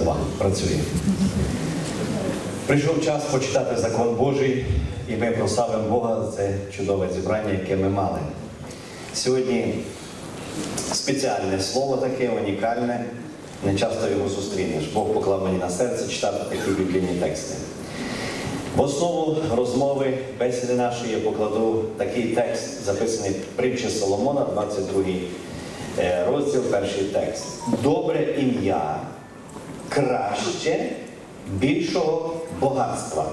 Два. Працює. Прийшов час почитати закон Божий, і ми прославимо Бога за це чудове зібрання, яке ми мали. Сьогодні спеціальне слово таке, унікальне. Не часто його зустрінеш. Бог поклав мені на серце читати такі біблійні тексти. В основу розмови бесіди нашої я покладу такий текст, записаний притчі Соломона, 22 е, розділ, перший текст. Добре ім'я краще більшого багатства.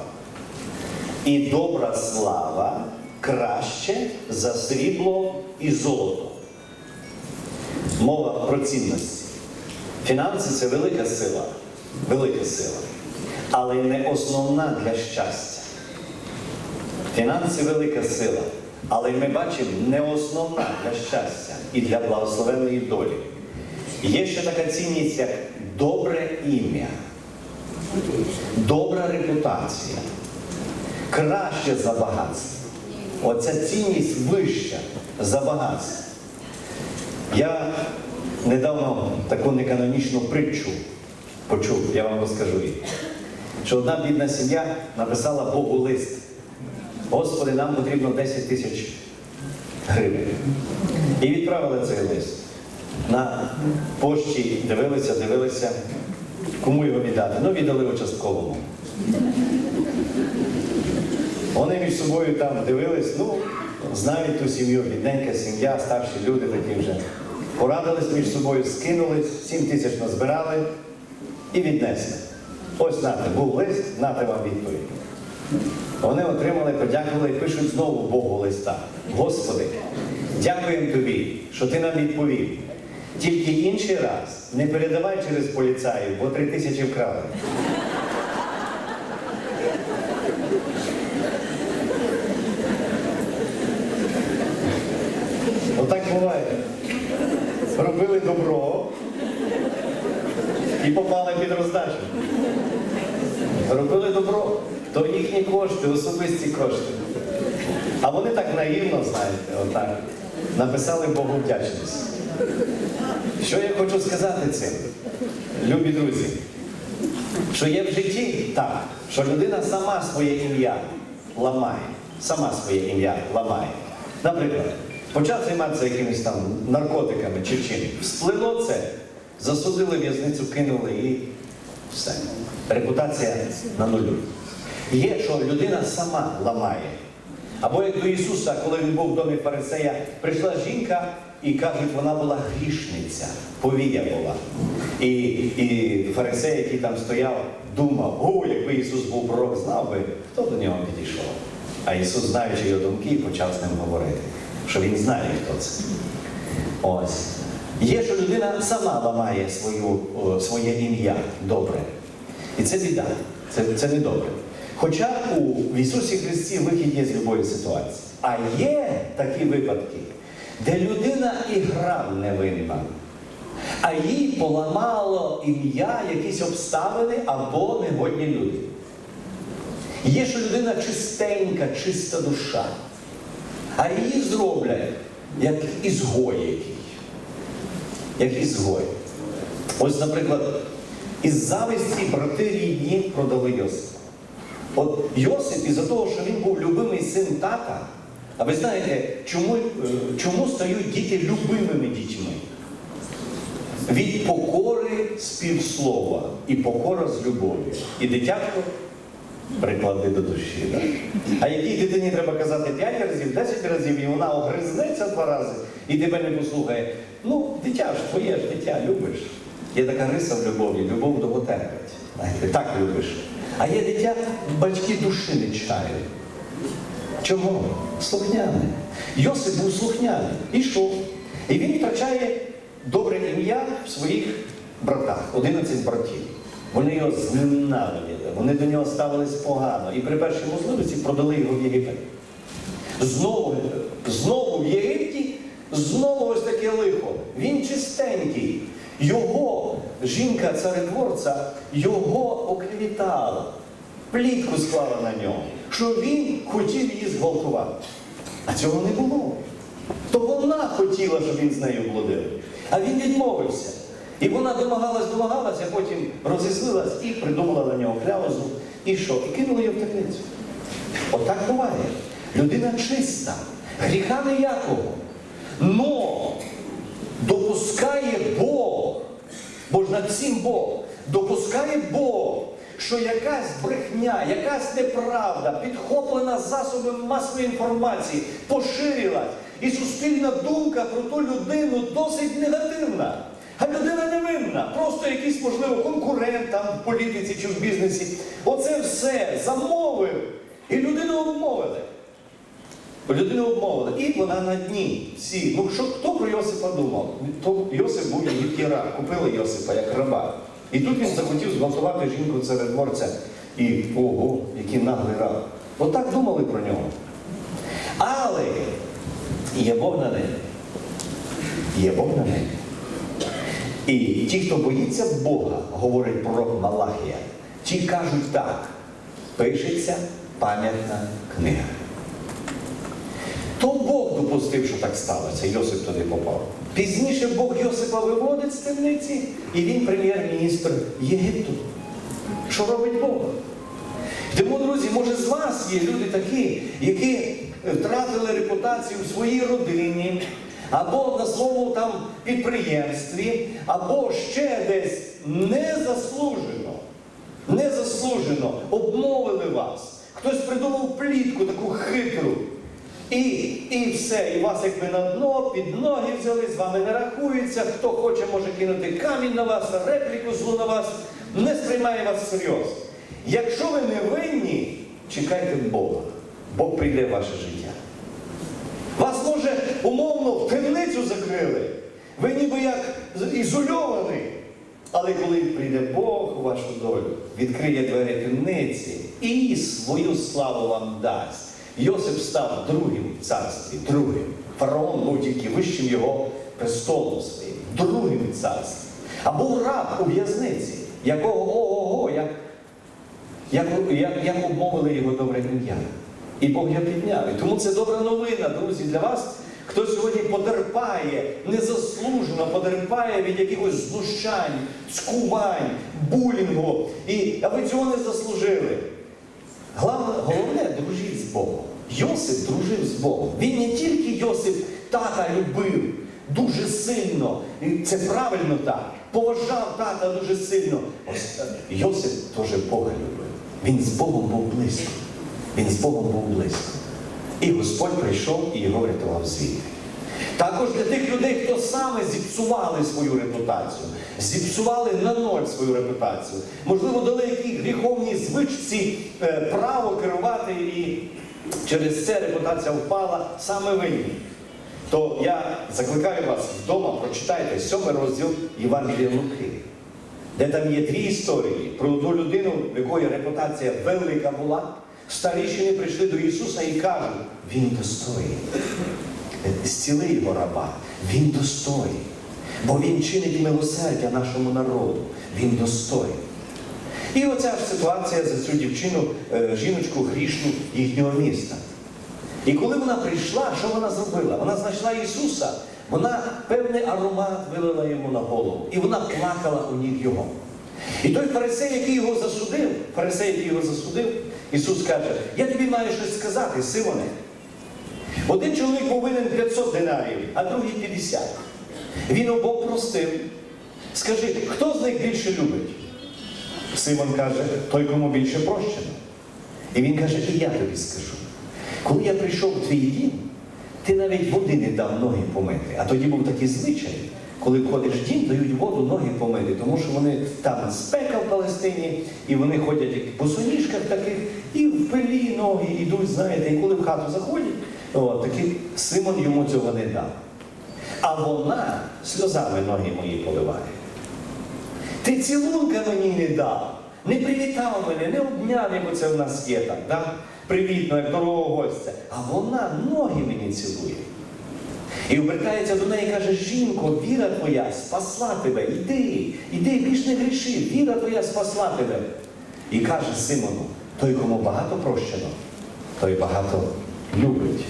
І добра слава краще за срібло і золото. Мова про цінності. Фінанси це велика сила, велика сила, але не основна для щастя. Фінанси велика сила, але ми бачимо не основна для щастя і для благословенної долі. Є ще така цінність, як добре ім'я, добра репутація, краще за багатство. Оця цінність вища за багатство. Я недавно таку неканонічну притчу почув, я вам розкажу її. Що одна бідна сім'я написала Богу лист. Господи, нам потрібно 10 тисяч гривень. І відправили цей лист. На пошті дивилися, дивилися, кому його віддати. Ну, віддали участковому. Вони між собою там дивились, ну, знають ту сім'ю, бідненька сім'я, старші люди такі вже. Порадились між собою, скинулись, 7 тисяч назбирали і віднесли. Ось нате, був лист, нате вам відповідь. Вони отримали, подякували і пишуть знову Богу листа. Господи, дякуємо тобі, що ти нам відповів. Тільки інший раз не передавай через поліцаїв, бо три тисячі вкрали. Отак буває. Робили добро і попали під роздачу. Робили добро, то їхні кошти, особисті кошти. А вони так наївно, знаєте, отак, написали Богу вдячність. Що я хочу сказати цим, любі друзі? Що є в житті так, що людина сама своє ім'я ламає, сама своє ім'я ламає. Наприклад, почав займатися якимись там наркотиками чи чим. Всплило це, засудили в'язницю, кинули і все. Репутація на нулю. Є, що людина сама ламає. Або як до Ісуса, коли він був в домі фарисея, прийшла жінка і кажуть, вона була грішниця, повія була. І, і фарисей, який там стояв, думав, о, якби Ісус був пророк, знав би, хто до нього підійшов. А Ісус, знаючи його думки, почав з ним говорити, що Він знає, хто це. Ось. Є, що людина сама ламає свою, своє ім'я добре. І це біда, це, це не добре. Хоча у в Ісусі Христі вихід є з любої ситуації. А є такі випадки, де людина і грав невинна, а їй поламало ім'я якісь обставини або негодні люди. Є, що людина чистенька, чиста душа, а її зроблять як ізгой який. Як ізгой. Ось, наприклад, із зависті брати рідні продали Йосипа. От Йосип, із-за того, що він був любимий син тата, а ви знаєте, чому, е, чому стають діти любимими дітьми? Від покори співслова і покора з любов'ю. І дитятко приклади до душі. Так? А якій дитині треба казати 5 разів, 10 разів, і вона огризнеться два рази і тебе не послухає. Ну, дитя ж твоє ж дитя, любиш. Є така риса в любові, любов довго терпить. Так любиш. А є дитя, батьки душі не чають. Чому? Слухняне. Йосип був слухняний. Ішов. І він втрачає добре ім'я в своїх братах, 11 братів. Вони його зненавиділи, вони до нього ставились погано. І при першій можливості продали його в Єгипет. Знову, знову в Єгипті, знову ось таке лихо. Він чистенький. Його жінка царедворця його оклівітала, плітку склала на нього, що він хотів її зґвалтувати. А цього не було. То вона хотіла, щоб він з нею блудив. А він відмовився. І вона домагалась, домагалась, а потім розізлилась і придумала на нього кляузу. І що? І кинула її в темницю. Отак буває. Людина чиста, гріха ніякого. Но допускає Бог, бо ж над всім Бог, допускає Бог, що якась брехня, якась неправда, підхоплена засобами масової інформації, поширилась. І суспільна думка про ту людину досить негативна. А людина невинна, просто якийсь, можливо, конкурент там в політиці чи в бізнесі. Оце все замовив. І людину обмовили. Людину обмовили. І вона на дні. Всі. Ну що хто про Йосипа думав? То Йосип був як раб. Купили Йосипа як раба. І тут він захотів зґвалтувати жінку царедворця. І ого, який наглий раб. Отак думали про нього. Але є Бог на небі. Є Бог на небі. І ті, хто боїться Бога, говорить пророк Малахія, ті кажуть так, пишеться пам'ятна книга. Допустив, що так сталося, Йосип туди попав. Пізніше Бог Йосипа виводить з темниці, і він прем'єр-міністр Єгипту. Що робить Бог? Тому, друзі, може з вас є люди такі, які втратили репутацію в своїй родині, або на своєму там підприємстві, або ще десь незаслужено, незаслужено обмовили вас. Хтось придумав плітку таку хитру. І, і все, і вас якби на дно, під ноги взяли, з вами не рахується. Хто хоче, може кинути камінь на вас, репліку злу на вас, не сприймає вас серйозно. Якщо ви не винні, чекайте Бога. Бог прийде в ваше життя. Вас, може, умовно в темницю закрили. Ви ніби як ізольований. Але коли прийде Бог у вашу долю, відкриє двері темниці і свою славу вам дасть. Йосип став другим в царстві, другим. Фараон був тільки вищим його престолом своїм, другим в царстві. А був раб у в'язниці, якого ого-го, як, як, як, як обмовили його добре ім'я. І Бог його підняв. І тому це добра новина, друзі, для вас. Хто сьогодні потерпає, незаслужено потерпає від якихось знущань, цькувань, булінгу, і, а ви цього не заслужили. Головне дружіть з Богом. Йосип дружив з Богом. Він не тільки Йосип тата любив дуже сильно, це правильно так, поважав тата дуже сильно. Ось Йосип теж Бога любив. Він з Богом був близько. Він з Богом був близько. І Господь прийшов і його врятував звідти. Також для тих людей, хто саме зіпсували свою репутацію, зіпсували на ноль свою репутацію, можливо, дали якій гріховній звичці е, право керувати і через це репутація впала саме винні. То я закликаю вас вдома, прочитайте сьомий розділ Євангелія Луки, де там є дві історії про одну людину, в якої репутація велика була. Старішини прийшли до Ісуса і кажуть, Він достойний. Зціли його раба, він достойний. Бо він чинить милосердя нашому народу. Він достойний. І оця ж ситуація за цю дівчину, е, жіночку грішну їхнього міста. І коли вона прийшла, що вона зробила? Вона знайшла Ісуса, вона певний аромат вилила йому на голову. І вона плакала у ніг його. І той фарисей, який його засудив, фарисей, який його засудив, Ісус каже, я тобі маю щось сказати, Симоне. Один чоловік був винен 500 динарів, а другий 50. Він обох простив. Скажи, хто з них більше любить? Симон каже, той, кому більше прощено. І він каже, і я тобі скажу. Коли я прийшов в твій дім, ти навіть води не дав ноги помити. А тоді був такий звичай, коли входиш в дім, дають воду ноги помити, тому що вони там спека в Палестині, і вони ходять як в босоніжках таких, і в пилі ноги йдуть, знаєте, і коли в хату заходять, от, такий Симон йому цього не дав. А вона сльозами ноги мої поливає. Ти цілунка мені не дав, не привітав мене, не обняв, як оце в нас є так, да? привітно, як дорогого гостя. А вона ноги мені цілує. І обертається до неї і каже, жінко, віра твоя спасла тебе, іди, іди, більш не гріши, віра твоя спасла тебе. І каже Симону, той, кому багато прощено, той багато любить.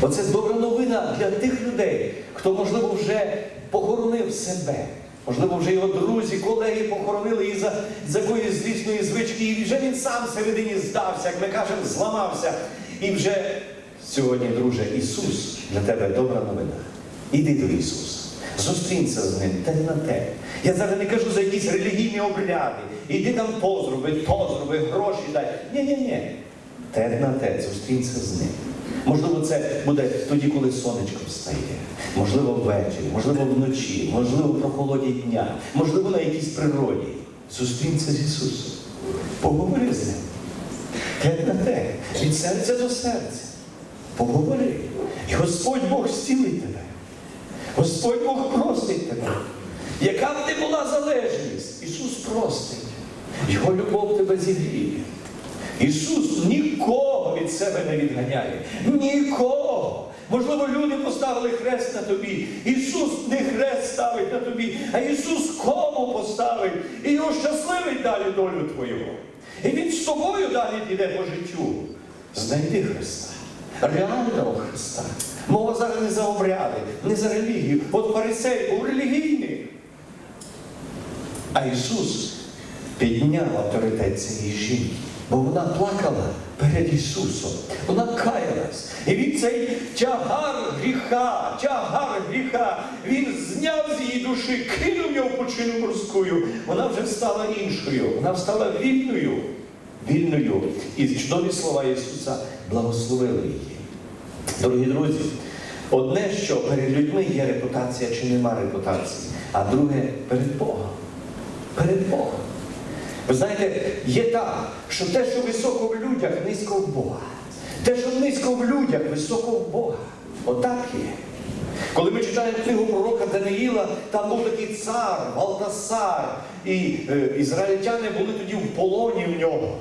Оце добра новина для тих людей, хто, можливо, вже похоронив себе, Можливо, вже його друзі, колеги похоронили із за, з якоїсь злісної звички, і вже він сам всередині здався, як ми кажемо, зламався. І вже сьогодні, друже, Ісус для тебе добра новина. Іди до Ісуса. Зустрінься з ним, те на те. Я зараз не кажу за якісь релігійні обряди. Іди там то зроби, гроші дай. Ні-ні-ні. Те на те, зустрінься з ним. Можливо, це буде тоді, коли сонечко встає. Можливо, ввечері, можливо, вночі, можливо, в прохолоді дня, можливо, на якійсь природі. Зустрінься з Ісусом. Поговори з ним. Те на те, від серця до серця. Поговори. І Господь Бог зцілить тебе. Господь Бог простить тебе. Яка б не була залежність, Ісус простить. Його любов тебе зігріє. Ісус нікого від себе не відганяє. Нікого. Можливо, люди поставили хрест на тобі. Ісус не хрест ставить на тобі, а Ісус кому поставить і його щасливить далі долю твою. І Він з тобою далі піде по життю. Знайди Христа. Реального Христа. Мова зараз не за обряди, не за релігію. От фарисей був релігійний. А Ісус підняв авторитет цієї жінки, бо вона плакала перед Ісусом. Вона каялась. І він цей тягар гріха, тягар гріха, він зняв з її душі, кинув його в пучину морську. Вона вже стала іншою, вона стала вільною. Вільною. І чудові слова Ісуса благословили її. Дорогі друзі, одне, що перед людьми є репутація чи нема репутації, а друге перед Богом. Перед Богом. Ви знаєте, є так, що те, що високо в людях, низько в Бога. Те, що низько в людях, високо в Бога. Отак є. Коли ми читаємо книгу пророка Даниїла, там був такий цар, Валтасар, і е, ізраїльтяни були тоді в полоні в нього.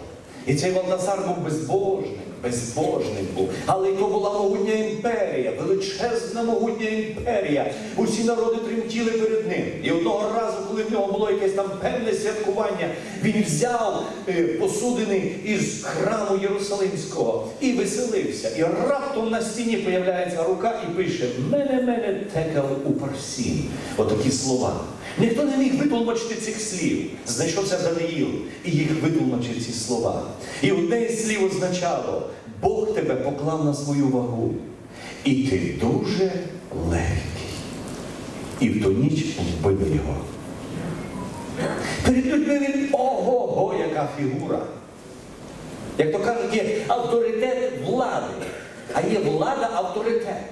І цей Валтасар був безбожник, безбожник був. Але то була могутня імперія, величезна могутня імперія. Усі народи тремтіли перед ним. І одного разу, коли в нього було якесь там певне святкування, він взяв е, посудини із храму Єрусалимського і веселився. І раптом на стіні появляється рука і пише: Мене, мене текав у парсі. Отакі слова. Ніхто не міг витлумачити цих слів. Знайшовся Даниїл і їх витлумачив ці слова. І одне із слів означало, Бог тебе поклав на свою вагу. І ти дуже легкий. І в ту ніч вбив його. Перед людьми він ого-го, яка фігура. Як то кажуть, є авторитет влади, а є влада авторитет.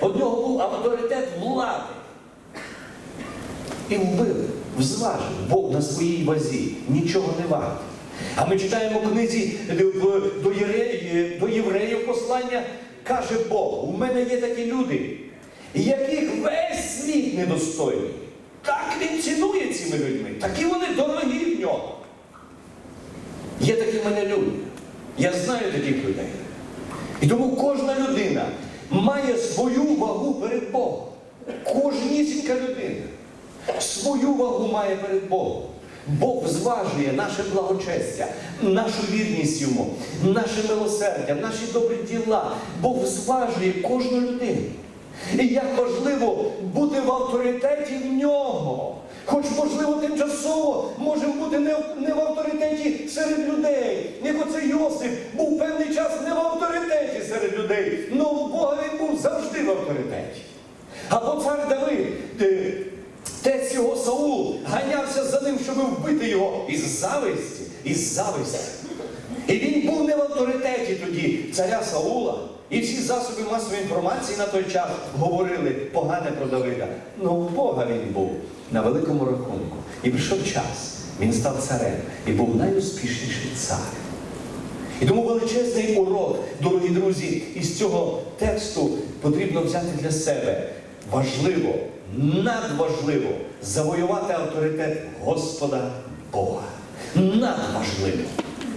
От нього був авторитет влади. І вбив, взважив Бог на своїй вазі, нічого не варто. А ми читаємо книзі е, до євреїв, до євреїв послання, каже Бог, у мене є такі люди, яких весь світ недостойний. Так він цінує цими людьми, такі вони дорогі в нього. Є такі в мене люди. Я знаю таких людей. І тому кожна людина має свою вагу перед Богом. Кожнісінька людина свою вагу має перед Богом. Бог зважує наше благочестя, нашу вірність йому, наше милосердя, наші добрі діла. Бог зважує кожну людину. І як важливо бути в авторитеті в нього. Хоч, можливо, тимчасово можемо бути не, в- не в авторитеті серед людей. Як оцей Йосип був певний час не в авторитеті серед людей, але в Бога він був завжди в авторитеті. Або цар Давид, тесть його Саул, ганявся за ним, щоб вбити його із зависті, із зависті. І він був не в авторитеті тоді царя Саула. І всі засоби масової інформації на той час говорили погане про Давида. Ну, в Бога він був на великому рахунку. І прийшов час. Він став царем і був найуспішніший цар. І тому величезний урок, дорогі друзі, із цього тексту потрібно взяти для себе. Важливо, надважливо завоювати авторитет Господа Бога. Надважливо.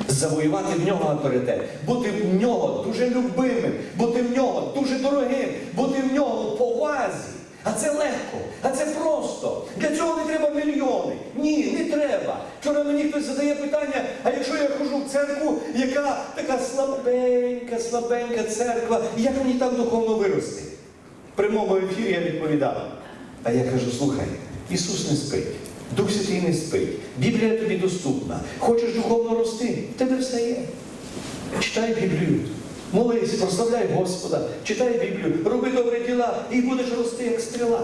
Завоювати в нього авторитет, бути в нього дуже любимим, бути в нього дуже дорогим, бути в нього в повазі. А це легко, а це просто. Для цього не треба мільйони. Ні, не треба. Вчора мені хтось задає питання, а якщо я хожу в церкву, яка така слабенька, слабенька церква, як мені там духовно вирости? В прямому ефірі я відповідав. А я кажу, слухай, Ісус не спить. Дух Святий не спить. Біблія тобі доступна. Хочеш духовно рости, в тебе все є. Читай Біблію. Молись, прославляй Господа, читай Біблію, роби добрі діла і будеш рости, як стріла.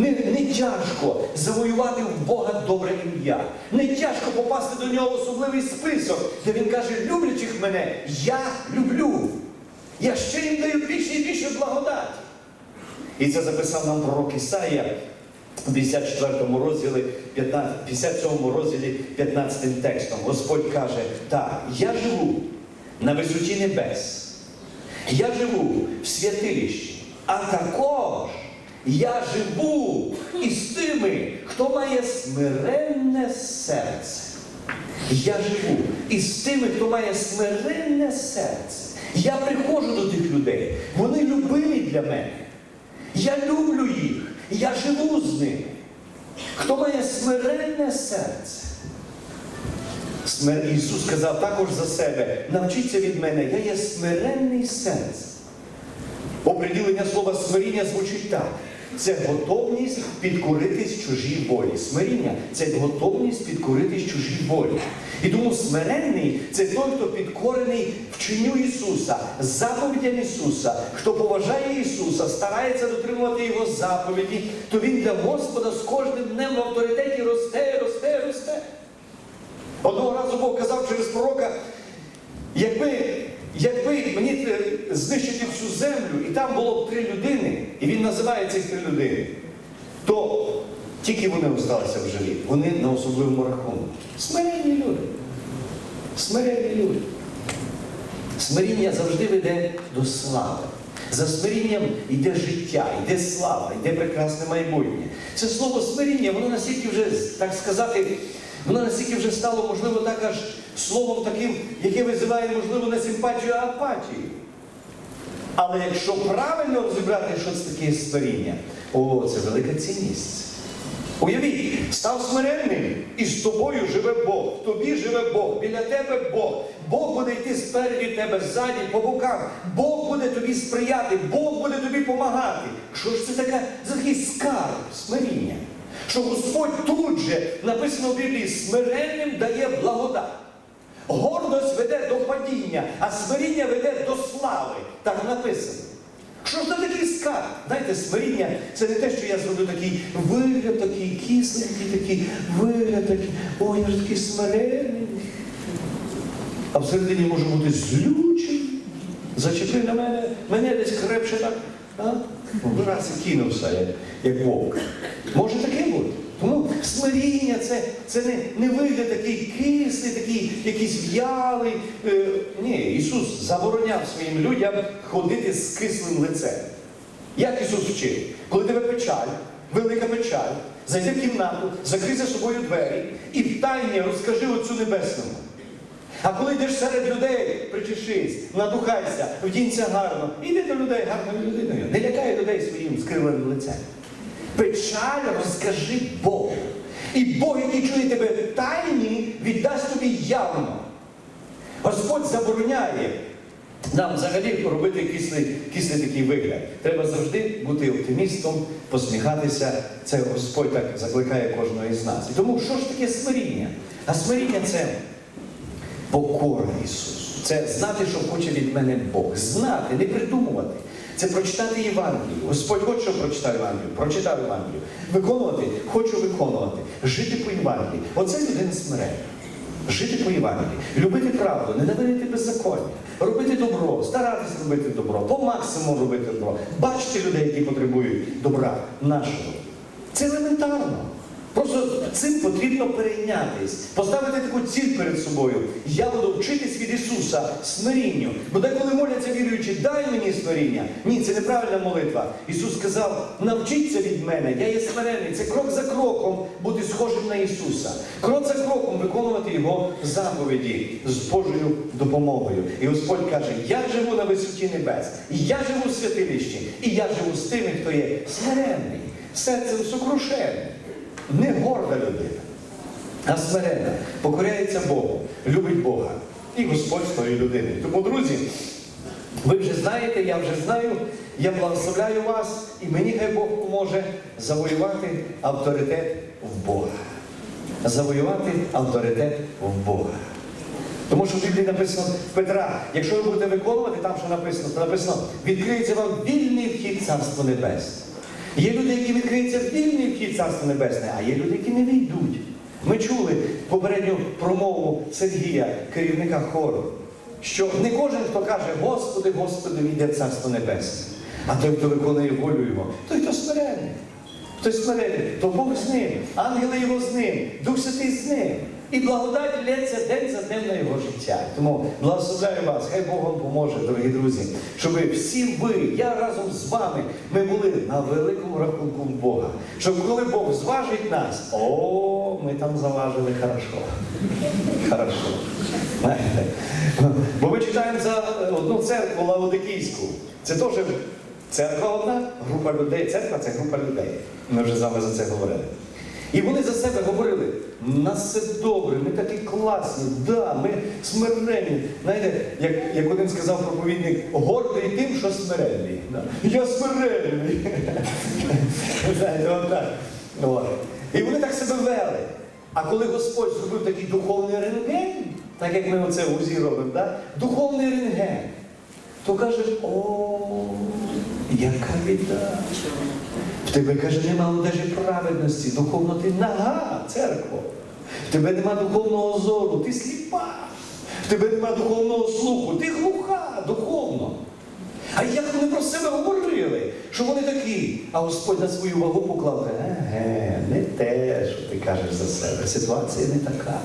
Не, не тяжко завоювати в Бога добре ім'я. Не тяжко попасти до нього в особливий список, де він каже, люблячих мене, я люблю. Я ще їм даю більше і більше благодаті. І це записав нам пророк Ісаїя у 54 розділі, 15, 57 розділі 15 текстом. Господь каже, так, я живу на висоті небес. Я живу в святилищі, а також я живу із тими, хто має смиренне серце. Я живу із тими, хто має смиренне серце. Я приходжу до тих людей. Вони любимі для мене. Я люблю їх. Я живу з ними. Хто має смиренне серце? Ісус сказав також за себе: навчіться від мене, я є смиренний серце. Оприділення слова смиріння звучить так. Це готовність підкоритись чужій волі. Смиріння це готовність підкоритись чужій волі. І тому смиренний це той, хто підкорений вченню Ісуса, заповідям Ісуса, хто поважає Ісуса, старається дотримувати Його заповіді, то він для Господа з кожним днем в авторитеті росте, росте, росте. Одного разу Бог казав через пророка, якби, якби мені знищити всю землю, і там було б три людини, і він називає цих три людини, то тільки вони залишилися в живі. Вони на особливому рахунку. Смиренні люди. Смиренні люди. Смиріння завжди веде до слави. За смирінням йде життя, йде слава, йде прекрасне майбутнє. Це слово смиріння, воно настільки вже, так сказати, воно настільки вже стало, можливо, так аж словом таким, яке визиває, можливо, не симпатію, а апатію. Але якщо правильно розібрати, що це таке смиріння, о, це велика цінність. Уявіть, став смиренним, і з тобою живе Бог, в тобі живе Бог, біля тебе Бог. Бог буде йти спереді тебе, ззаді, по бокам. Бог буде тобі сприяти, Бог буде тобі допомагати. Що ж це таке за такий скарб, смиріння? Що Господь тут же написано в Біблії, смиренним дає благодать. Гордость веде до падіння, а смиріння веде до слави. Так написано. Що ж це такий скарб? Знаєте, смиріння це не те, що я зроблю такий вигляд, такий кисленький, такий вигляд, такий, ой, я ж такий смиренний. А всередині може бути злючий. Зачепив на мене, мене десь крепше так. А? Ну, і кинувся, як, вовк. Може таке смиріння це, це не, не вигляд такий кислий, такий якийсь в'ялий. Е, ні, Ісус забороняв своїм людям ходити з кислим лицем. Як Ісус вчив? Коли тебе печаль, велика печаль, зайди в кімнату, закрий за собою двері і в тайні розкажи Отцю Небесному. А коли йдеш серед людей, причешись, надухайся, вдінься гарно, іди до людей гарною людиною. Не лякай людей своїм скривленим лицем. Печаль розкажи Богу. І Бог, який чує тебе тайні, віддасть тобі явно. Господь забороняє нам взагалі робити кислий, кислий такий вигляд. Треба завжди бути оптимістом, посміхатися. Це Господь так закликає кожного із нас. І тому що ж таке смиріння? А смиріння це покора Ісусу. Це знати, що хоче від мене Бог. Знати, не придумувати. Це прочитати Євангелію. Господь хоче, щоб прочитав Євангелію. Прочитав Євангелію. Виконувати, хочу виконувати. Жити по Євангелії. Оце людина смирення. Жити по Євангелії, любити правду, ненавидити беззаконня, робити добро, старатися робити добро, по максимуму робити добро, бачити людей, які потребують добра нашого. Це елементарно. Просто цим потрібно перейнятись, поставити таку ціль перед собою. Я буду вчитись від Ісуса смирінню. Бо деколи моляться віруючи, дай мені смиріння. Ні, це неправильна молитва. Ісус сказав, навчіться від мене, я є смирений. Це крок за кроком бути схожим на Ісуса. Крок за кроком виконувати Його заповіді з Божою допомогою. І Господь каже, я живу на висоті небес, я живу в святилищі, і я живу з тими, хто є смиренний, серцем сокрушеним. Не горда людина, а смирена, покоряється Богу, любить Бога. І Господь тої людини. Тому, друзі, Ви вже знаєте, я вже знаю, я благословляю вас, і мені хай Бог поможе завоювати авторитет в Бога. Завоювати авторитет в Бога. Тому що в Біблії написано Петра, якщо ви будете виконувати там, що написано, то написано, відкриється вам вільний вхід в Царство Небесне. Є люди, які відкриється вільний вхід в Царство Небесне, а є люди, які не війдуть. Ми чули попередню промову Сергія, керівника хору, що не кожен, хто каже, Господи, Господи, війде в Царство Небесне. А той, хто виконує волю Його, той, хто смиренний. Хтось смиренний, то Бог з ним, ангели його з ним, Дух Святий з ним. І благодать лється день за днем на його життя. Тому благословляю вас, хай Бог вам поможе, дорогі друзі, щоб всі ви, я разом з вами, ми були на великому рахунку Бога. Щоб коли Бог зважить нас, о, ми там заважили хорошо. Хорошо. Бо ми читаємо за одну церкву Лаодикійську. Це теж церква одна, група людей. Церква це група людей. Ми вже з вами за це говорили. І вони за себе говорили, «У нас все добре, ми такі класні, да, ми смиренні. Знаєте, як, як один сказав проповідник, гордий тим, що смиренний. Да. Я смиренний. Знаєте, отак. От. І вони так себе вели. А коли Господь зробив такий духовний рентген, так як ми оце в УЗІ робимо, да? духовний рентген, то кажеш, о, яка біда. В тебе каже, нема одежі праведності, духовно ти нага, церква. В тебе нема духовного зору, ти сліпа. В тебе нема духовного слуху, ти глуха духовно. А як вони про себе говорили, що вони такі, а Господь на свою вагу поклав, еге, не те, що ти кажеш за себе. Ситуація не така.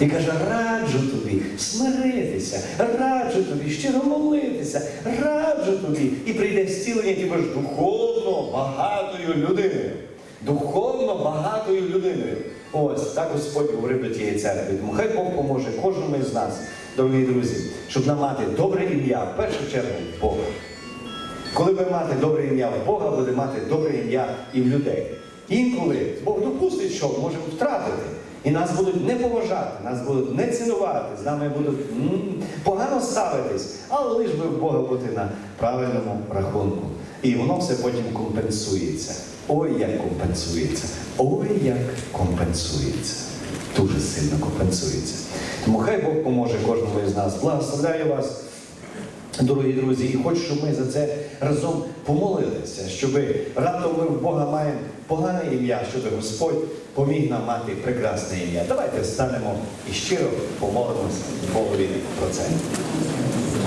І каже, раджу тобі смиритися, раджу тобі щиро молитися, раджу тобі. І прийде зцілення, ти будеш духовно багатою людиною. Духовно багатою людиною. Ось так Господь говорив до тієї церкви. Тому хай Бог поможе кожному із нас, дорогі друзі, щоб нам мати добре ім'я, в першу чергу Бога. Коли ви мати добре ім'я в Бога, буде мати добре ім'я і в людей. Інколи Бог допустить, що можемо втратити. І нас будуть не поважати, нас будуть не цінувати, з нами будуть м, погано ставитись, але лиш би в Бога бути на правильному рахунку. І воно все потім компенсується. Ой, як компенсується. Ой, як компенсується. Дуже сильно компенсується. Тому хай Бог поможе кожному із нас. Благословляю вас. Дорогі друзі, і хочу, щоб ми за це разом помолилися, щоб раптом ми в Бога маємо погане ім'я, щоб Господь поміг нам мати прекрасне ім'я. Давайте встанемо і щиро помолимося Богові про це.